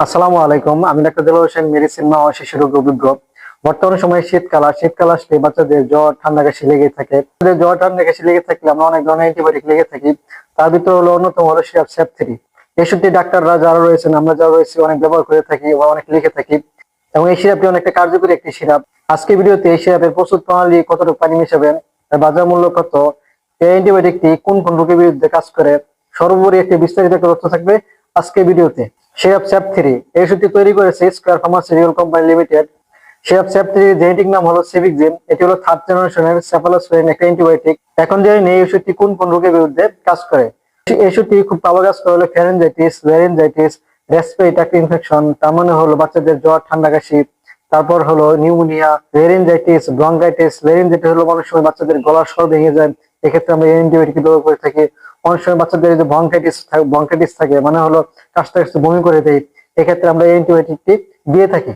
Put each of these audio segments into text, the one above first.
আসসালামু আলাইকুম, আমি ডাক্তার দিল হোসেন মেডিসিন মা ও শিশু রোগ অভিজ্ঞ। বর্তমানে সময় শীতকাল, আর শীতকাল আসলে বাচ্চাদের জ্বর, ঠান্ডা কাশি লেগে থাকে। জ্বর, ঠান্ডা কাশি লেগে থাকলে আমরা অনেক ধরনের অ্যান্টিবায়োটিক লেগে থাকি। তার ভিতরে হলো অন্যতম হলো সিরাপ স্যাপ থ্রি ডাক্তাররা যারা রয়েছেন, আমরা যারা রয়েছি, অনেক ব্যবহার করে থাকি বা অনেক লিখে থাকি। এবং এই সিরাপটি অনেকটা কার্যকরী একটি সিরাপ। আজকে ভিডিওতে এই সিরাপের প্রস্তুত প্রণালী কতটুকু পানি মিশাবেন তার বাজার মূল্য কত, এই অ্যান্টিবায়োটিকটি কোন কোন রোগের বিরুদ্ধে কাজ করে, সর্বোপরি একটি বিস্তারিত তথ্য থাকবে আজকে ভিডিওতে। এই তৈরি করেছে কোম্পানি লিমিটেড জেনেটিক নাম হলো সিভিক এটি হলো থার্ড জেনারেশনের অ্যান্টিবায়োটিক এখন ওষুধটি কোন কোন রোগের বিরুদ্ধে কাজ করে। এই ওষুধটি খুব কাজ করে হলো রেসপিরেটরি ইনফেকশন তার মানে হলো বাচ্চাদের জ্বর, ঠান্ডা কাশি, তারপর হলো নিউমোনিয়া ভেরিনজাইটিস ব্রঙ্কাইটিস ভেরিনজাইটিস হলো সময় বাচ্চাদের গলার স্বর ভেঙে যায়, এক্ষেত্রে আমরা অ্যান্টিবায়োটিক ব্যবহার করে থাকি। অনেক সময় বাচ্চাদের যে ব্রঙ্কাইটিস ব্রঙ্কাইটিস থাকে মানে হলো কাশতে কাশতে বমি করে দেয়, এক্ষেত্রে আমরা অ্যান্টিবায়োটিকটি দিয়ে থাকি।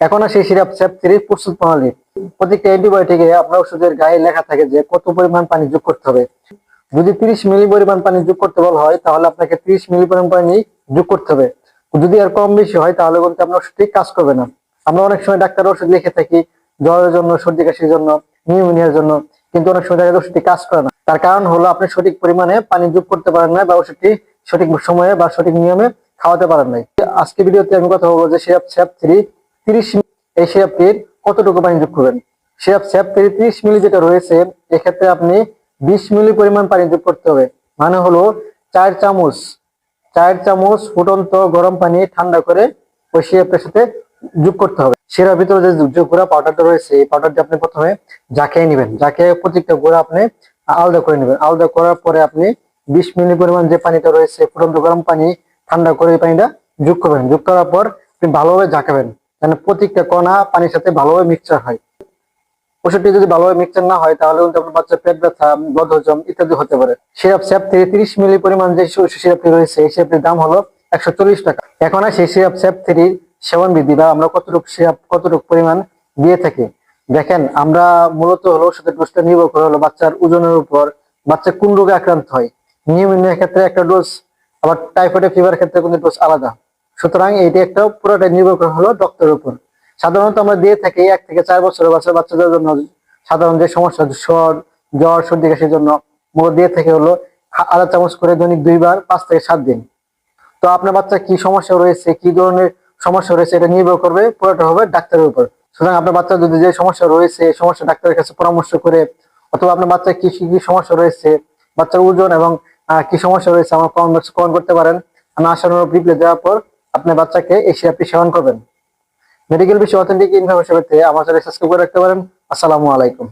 এখন আসি সিরাপ স্যাপ থ্রি, প্রস্তুত প্রণালী। প্রত্যেকটা অ্যান্টিবায়োটিকে আপনার ওষুধের গায়ে লেখা থাকে যে কত পরিমাণ পানি যোগ করতে হবে। যদি তিরিশ মিলি পরিমাণ পানি যোগ করতে বলা হয়, তাহলে আপনাকে তিরিশ মিলি পরিমাণ পানি যোগ করতে হবে। যদি আর কম বেশি হয়, তাহলে কিন্তু আপনার ওষুধটি কাজ করবে না। আমরা অনেক সময় ডাক্তার ওষুধ লিখে থাকি, জ্বরের জন্য, সর্দি কাশির জন্য, নিউমোনিয়ার জন্য, কিন্তু অনেক সময় দেখা যায় ওষুধটি কাজ করে না। তার কারণ হলো আপনি সঠিক পরিমাণে পানি যোগ করতে পারেন না বা ওষুধটি সঠিক সময়ে বা সঠিক নিয়মে খাওয়াতে পারেন নাই। আজকে ভিডিওতে আমি কথা বলব যে সিরাপ স্যাপ থ্রি তিরিশ এই সিরাপটির কতটুকু পানি যোগ করবেন? সিরাপ স্যাপ থ্রি তিরিশ মিলি যেটা রয়েছে, এক্ষেত্রে আপনি বিশ মিলি পরিমাণ পানি যোগ করতে হবে। মানে হলো চার চামচ চার চামচ ফুটন্ত গরম পানি ঠান্ডা করে ওই সিরাপের সাথে যোগ করতে হবে। সেরা ভিতরে যে গুঁড়া পাউডারটা রয়েছে, এই পাউডারটি আপনি প্রথমে জাকিয়ে নেবেন। জাকিয়ে প্রত্যেকটা গুঁড়া আপনি আলাদা করে নেবেন। আলাদা করার পরে আপনি বিশ মিলি পরিমাণ যে পানিটা রয়েছে, ফুটন্ত গরম পানি, ঠান্ডা করে এই পানিটা যোগ করবেন। যোগ করার পর আপনি ভালোভাবে জাকাবেন যেন প্রত্যেকটা কণা পানির সাথে ভালোভাবে মিক্সচার হয়। ওষুধটি যদি ভালোভাবে মিক্সচার না হয়, তাহলে কিন্তু আপনার বাচ্চার পেট ব্যথা বদহজম ইত্যাদি হতে পারে। সিরাপ স্যাপ থেকে তিরিশ মিলি পরিমাণ যে সিরাপটি রয়েছে, এই সিরাপটির দাম হলো একশো চল্লিশ টাকা। এখন আর সেই সিরাপ স্যাপ থ্রি সেবন বৃদ্ধি বা আমরা কতটুকু সিরাপ, কতটুকু পরিমাণ দিয়ে থাকি দেখেন, আমরা মূলত হলো ওষুধের ডোজটা নির্ভর করে হলো বাচ্চার ওজনের উপর, বাচ্চা কোন রোগে আক্রান্ত হয়। নিউমোনিয়ার ক্ষেত্রে একটা ডোজ আবার টাইফয়েড ফিভার ক্ষেত্রে কিন্তু ডোজ আলাদা। সুতরাং এটি একটা পুরোটাই নির্ভর করে হলো ডক্টরের উপর। সাধারণত আমরা দিয়ে থাকি এক থেকে চার বছরের বাচ্চা বাচ্চাদের জন্য সাধারণ যে সমস্যা, জ্বর জ্বর, সর্দি কাশির জন্য মূলত দিয়ে থাকে হলো আধা চামচ করে দৈনিক দুইবার পাঁচ থেকে সাত দিন। তো আপনার বাচ্চা কি সমস্যা রয়েছে, কি ধরনের সমস্যা রয়েছে, এটা নির্ভর করবে পুরোটা হবে ডাক্তারের উপর। সুতরাং আপনার বাচ্চার যদি যে সমস্যা রয়েছে, এই সমস্যা ডাক্তারের কাছে পরামর্শ করে, অথবা আপনার বাচ্চার কি কি সমস্যা রয়েছে, বাচ্চার ওজন এবং কি সমস্যা রয়েছে, আমার কমেন্ট কমেন্ট করতে পারেন। আমি আসানোর রিপ্লাই দেওয়ার পর আপনার বাচ্চাকে এই সিরাপটি সেবন করবেন। মেডিকেল বিষয়ে অথেন্টিক ইনফরমেশন পেতে আমার চ্যানেল সাবস্ক্রাইব করে রাখতে পারেন। আসসালামু আলাইকুম।